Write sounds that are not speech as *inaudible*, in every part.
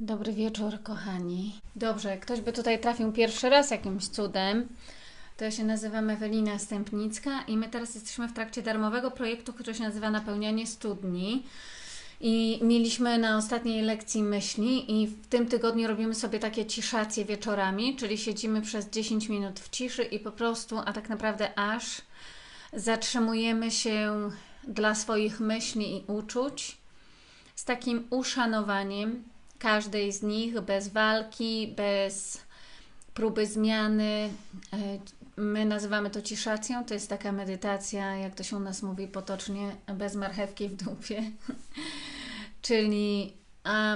Dobry wieczór, kochani. Dobrze, ktoś by tutaj trafił pierwszy raz jakimś cudem. To ja się nazywam Ewelina Stępnicka i my teraz jesteśmy w trakcie darmowego projektu, który się nazywa Napełnianie Studni. I mieliśmy na ostatniej lekcji myśli i w tym tygodniu robimy sobie takie ciszacje wieczorami, czyli siedzimy przez 10 minut w ciszy i po prostu, a tak naprawdę aż zatrzymujemy się dla swoich myśli i uczuć z takim uszanowaniem każdej z nich, bez walki, bez próby zmiany. E, My nazywamy to ciszacją, to jest taka medytacja, jak to się u nas mówi potocznie, bez marchewki w dupie. *laughs* Czyli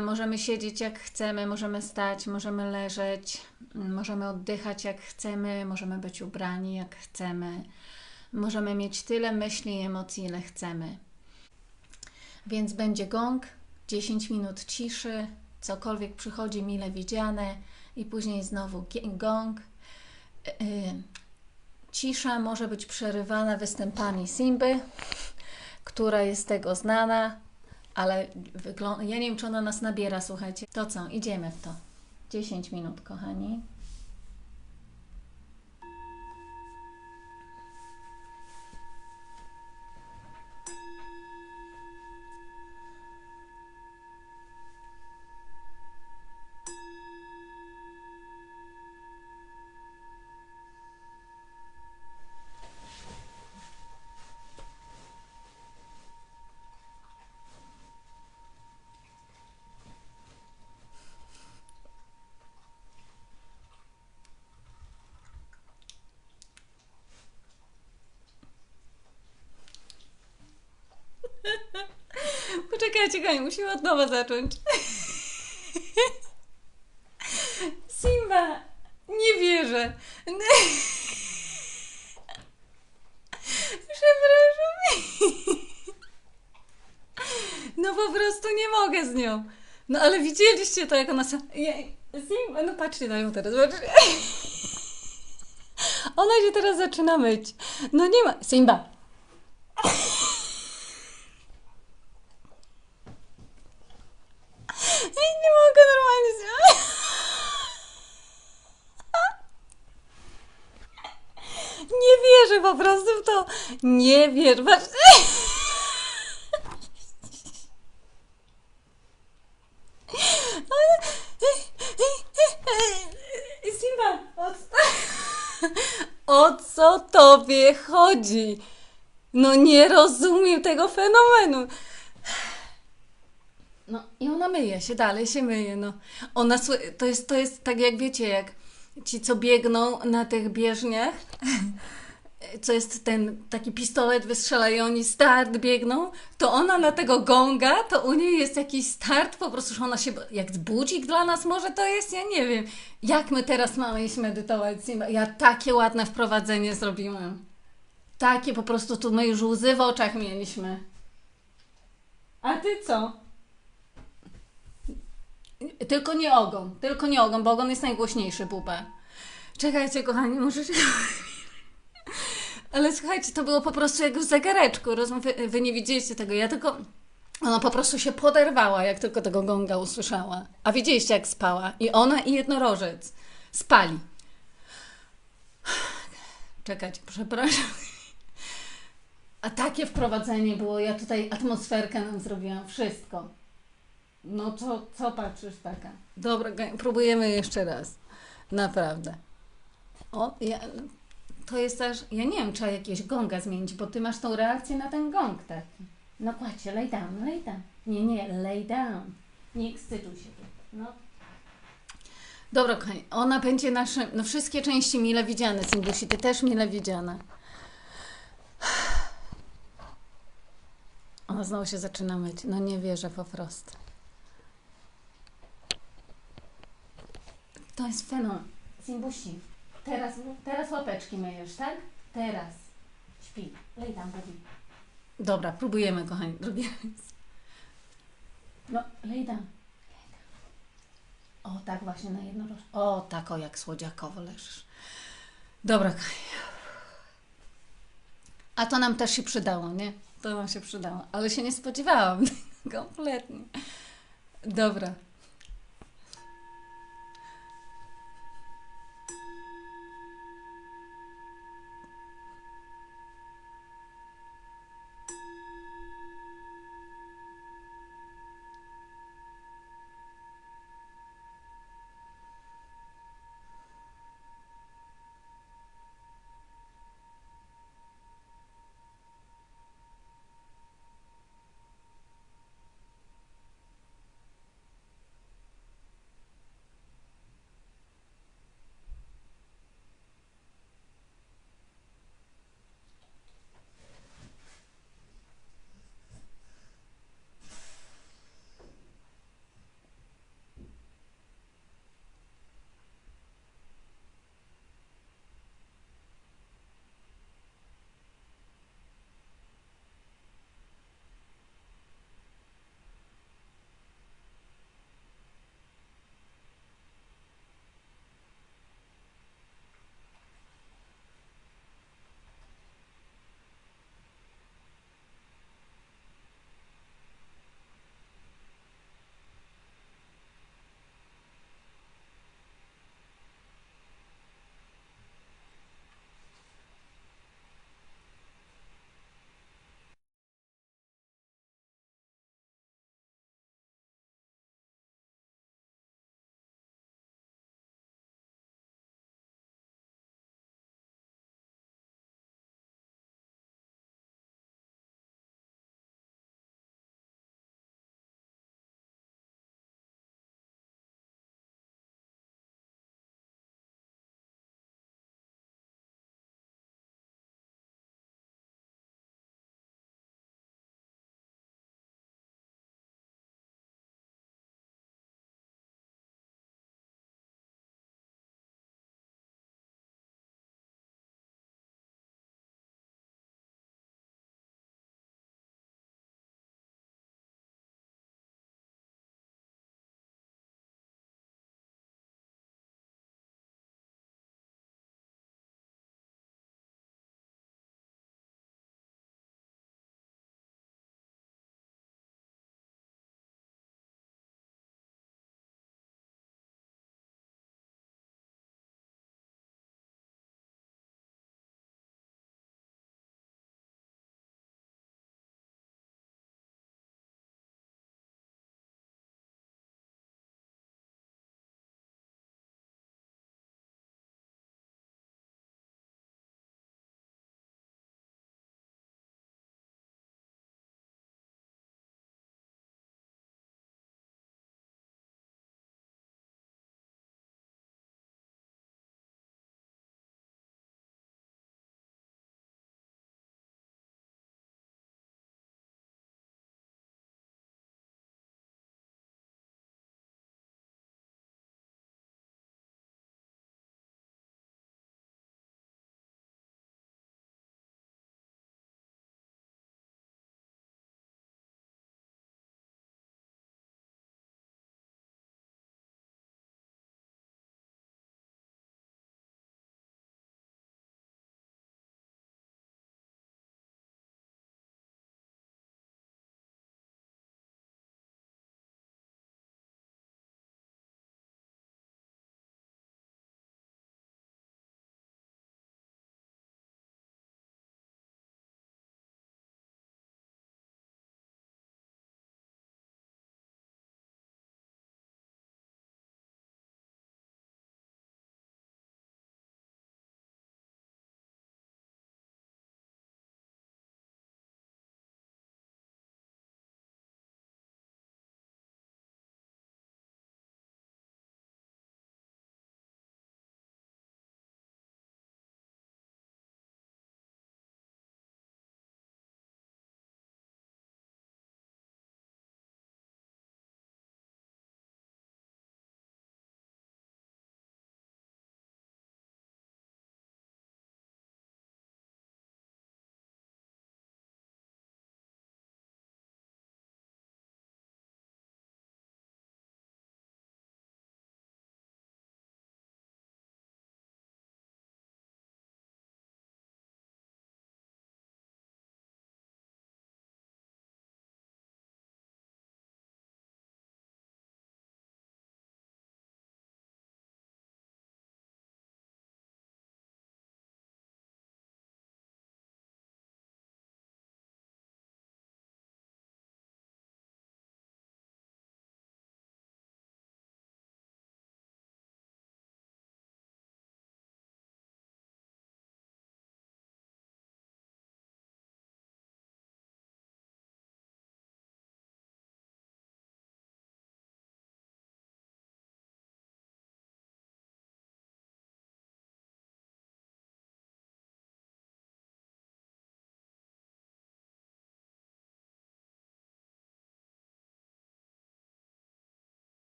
możemy siedzieć jak chcemy, możemy stać, możemy leżeć, możemy oddychać jak chcemy, możemy być ubrani jak chcemy, możemy mieć tyle myśli i emocji, ile chcemy. Więc będzie gong, 10 minut ciszy, cokolwiek przychodzi mile widziane i później znowu gong. Y, y, Cisza może być przerywana występami Simby, która jest tego znana, ale. Ja nie wiem, czy ona nas nabiera, słuchajcie. To co, idziemy w to. 10 minut, kochani. Poczekajcie, kochani, musimy od nowa zacząć. Simba, nie wierzę. Przepraszam. No po prostu nie mogę z nią. No ale widzieliście to, jak ona. Simba, no patrzcie na nią teraz, patrzcie. Ona się teraz zaczyna myć. No nie ma... Simba. Ej, nie mogę normalnie z nią. Nie wierzę po prostu w to. Nie wierzę. Simba, o co- o co tobie chodzi? No nie rozumiem tego fenomenu. No i ona myje się, dalej się myje, no. Ona, to jest, to jest tak jak wiecie, jak ci, co biegną na tych bieżniach, co jest ten taki pistolet wystrzela i oni start biegną, to ona na tego gonga, to u niej jest jakiś start, po prostu, że ona się, jak budzik dla nas może to jest, ja nie wiem. Jak my teraz mamy iść medytować? Ja takie ładne wprowadzenie zrobiłam. Takie po prostu, tu my już łzy w oczach mieliśmy. A ty co? Tylko nie ogon, tylko nie ogon, bo ogon jest najgłośniejszy, bubę. Czekajcie, kochani, muszę się... *laughs* Ale słuchajcie, to było po prostu jak w zegareczku, rozum... wy, wy nie widzieliście tego, ja tylko... Ona po prostu się poderwała, jak tylko tego gonga usłyszała. A widzieliście, jak spała. I ona, i jednorożec. Spali. *sighs* Czekajcie, przepraszam. A takie wprowadzenie było, ja tutaj atmosferkę nam zrobiłam, wszystko. No to co patrzysz taka? Dobra, próbujemy jeszcze raz. Naprawdę. O, ja, to jest aż, ja nie wiem, trzeba jakiegoś gonga zmienić, bo ty masz tą reakcję na ten gong taki. No kładź się, lay down, lay down. Nie, nie, lay down. Nie ekscytuj się. No. Dobra, kochani, ona będzie naszym, no wszystkie części mile widziane, Simbusi, ty też mile widziana. *sighs* Ona znowu się zaczyna myć. No nie wierzę po prostu. To jest fenomen. Simbusi, teraz, teraz łapeczki myjesz, tak? Teraz. Śpi. Lej tam, baby. Dobra, próbujemy, kochani, drugi raz. No, lej tam. O, tak właśnie na jedno roż. O, tak o, jak słodziakowo leżysz. Dobra, kochani. A to nam też się przydało, nie? To nam się przydało. Ale się nie spodziewałam. *laughs* Kompletnie. Dobra.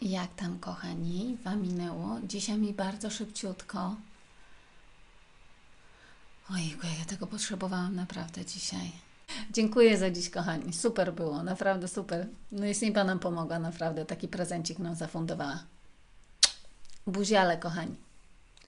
Jak tam, kochani, Wam minęło? Dzisiaj mi bardzo szybciutko. Ojejku, ja tego potrzebowałam naprawdę dzisiaj. Dziękuję za dziś, kochani. Super było, naprawdę super. No jest mi Panem pomogła, naprawdę. Taki prezencik nam zafundowała. Buziale, kochani.